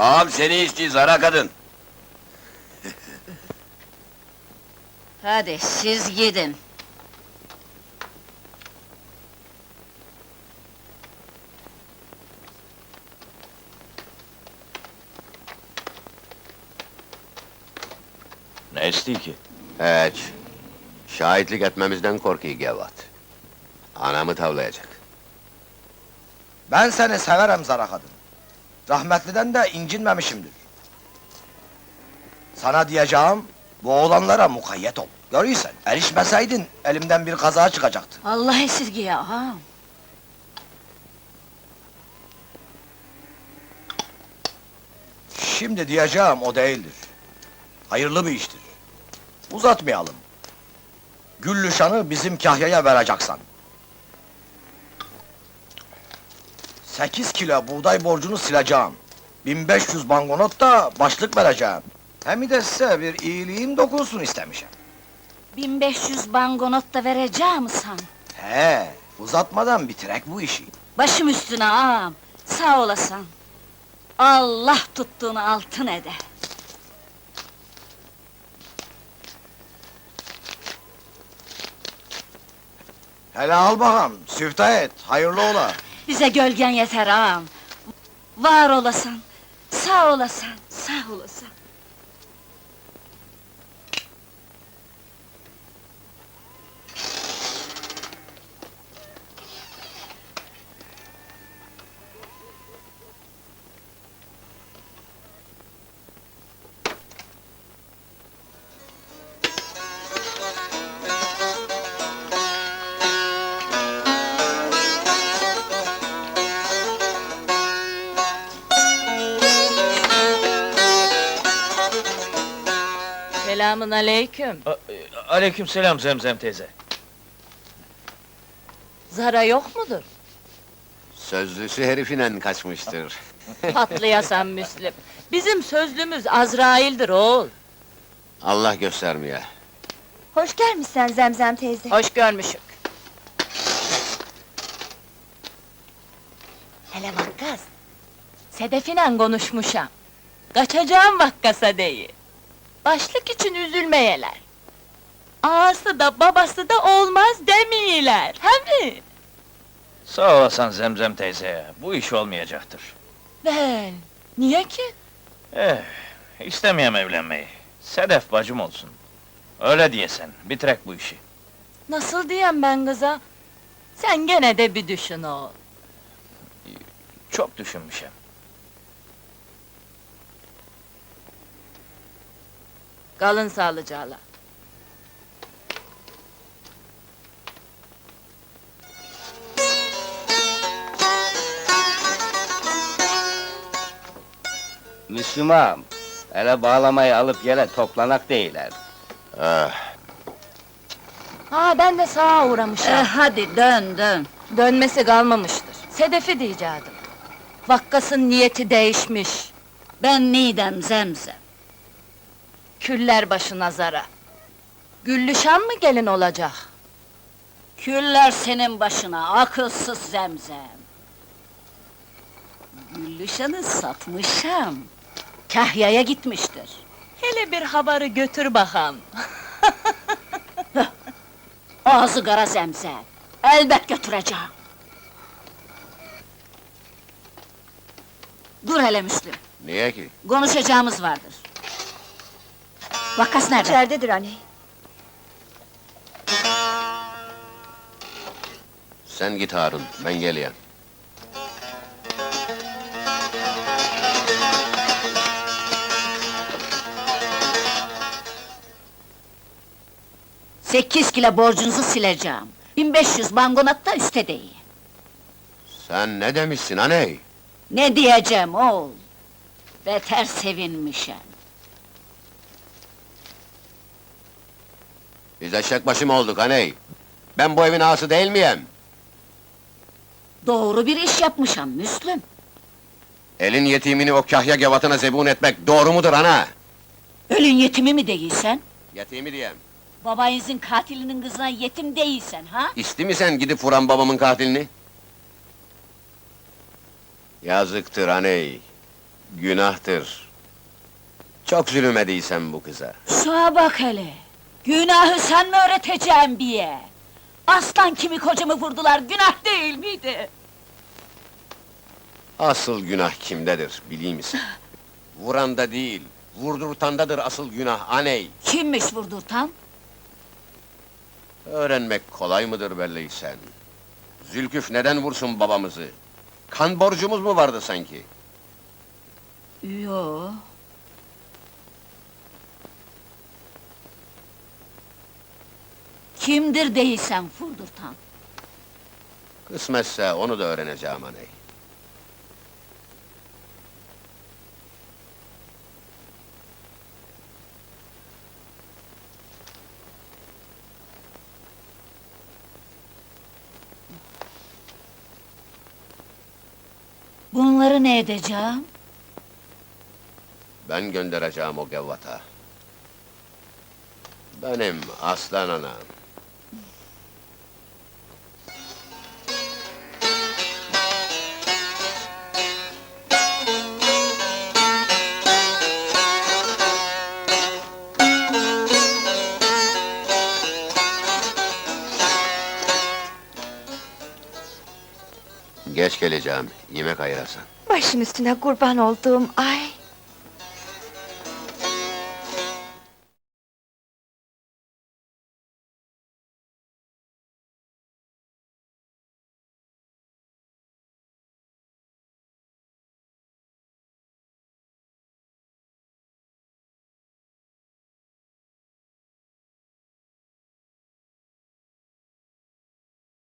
Ağam seni istiyor zara kadın. Hadi siz gidin. Ne istiyor ki? Hiç. Şahitlik etmemizden korkuyor Gevat. Anamı tavlayacak. Ben seni severim Zara kadın. Rahmetliden de incinmemişimdir. Sana diyeceğim, bu oğlanlara mukayyet ol. Görüyorsun, erişmeseydin elimden bir kaza çıkacaktı. Allah esirgiye ağam. Şimdi diyeceğim o değildir. Hayırlı bir iştir. Uzatmayalım. Güllüşan'ı bizim kahyaya vereceksin. Sekiz kilo buğday borcunu sileceğim. 1500 bangonot da başlık vereceğim. Hem de size bir iyiliğim dokunsun istemişim. 1500 bangonot da vereceğim san. He, uzatmadan bitirek bu işi. Başım üstüne ağam. Sağ olasın. Allah tuttuğunu altın ede. Hele al bakalım, süfte et, hayırlı ola. Bize gölgen yeter ağam. Var olasın. Sağ olasın. Sağ olasın. Selamun aleyküm. Aleyküm selam Zemzem teyze. Zara yok mudur? Sözlüsü herifinen kaçmıştır. Patlayasan Müslüm. Bizim sözlümüz Azrail'dir oğul. Allah göstermeye. Hoş gelmişsen Zemzem teyze. Hoş görmüşük. Hele vakkas. Sedefinen konuşmuşam. Kaçacağım vakkasa değil. Başlık için üzülmeyeler. Ağası da babası da olmaz demiyorlar, he mi? Sağ olasın Zemzem teyze, bu iş olmayacaktır. Ben, niye ki? Eh, istemeyem evlenmeyi. Sedef bacım olsun. Öyle diyesen, bitirek bu işi. Nasıl diyem ben kıza? Sen gene de bir düşün oğul. Çok düşünmüşüm. Kalın sağlıcağla. Müslüman, hele bağlamayı alıp yere toplanak değiller. Ah, Ha ben de sağa uğramışım. Eh, hadi dön dön. Dönmesi kalmamıştır. Sedefi diyeceğim. Vakkasın niyeti değişmiş. Ben nidem zemzem. Küller başına zara. Güllüşan mı gelin olacak? Küller senin başına, akılsız zemzem. Güllüşan'ı satmışım. Kahya'ya gitmiştir. Hele bir habarı götür bakalım. Ağzı kara zemzem. Elbet götüreceğim. Dur hele Müslüm, niye ki? konuşacağımız vardır. Vakkas nerede? İçeridedir anne. Sen git Harun, ben geleyim. Sekiz kilo borcunuzu sileceğim. 1500 bangonat da üste değil. Sen ne demişsin aney? Ne diyeceğim oğul? Beter sevinmişem. Biz eşek başı mı olduk aney? Ben bu evin ağası değil miyim? Doğru bir iş yapmışam Müslüm. Elin yetimini o kahya gevatına zebun etmek doğru mudur ana? Ölün yetimi mi değilsen? Yetimi diyem. Babayızın katilinin kızına yetim değilsen ha? İsti mi sen gidip vuran babamın katilini? Yazıktır aney. Günahtır. Çok zulüm ediysen bu kıza. Şuna bak hele! Günahı sen mi öğreteceksin biye? Aslan kimi kocamı vurdular, günah değil miydi? Asıl günah kimdedir, bileyim misin? Vuranda değil, vurdurtandadır asıl günah aney. Kimmiş vurdurtan? Öğrenmek kolay mıdır belliysen? Zülküf neden vursun babamızı? Kan borcumuz mu vardı sanki? Yo. Kimdir değilsen vurdurtan? Kısmetse onu da öğreneceğim aney. Bunları ne edeceğim? Ben göndereceğim o gevvata. Benim aslan anam. Geç geleceğim, yemek ayırasın. Başın üstüne kurban olduğum ay.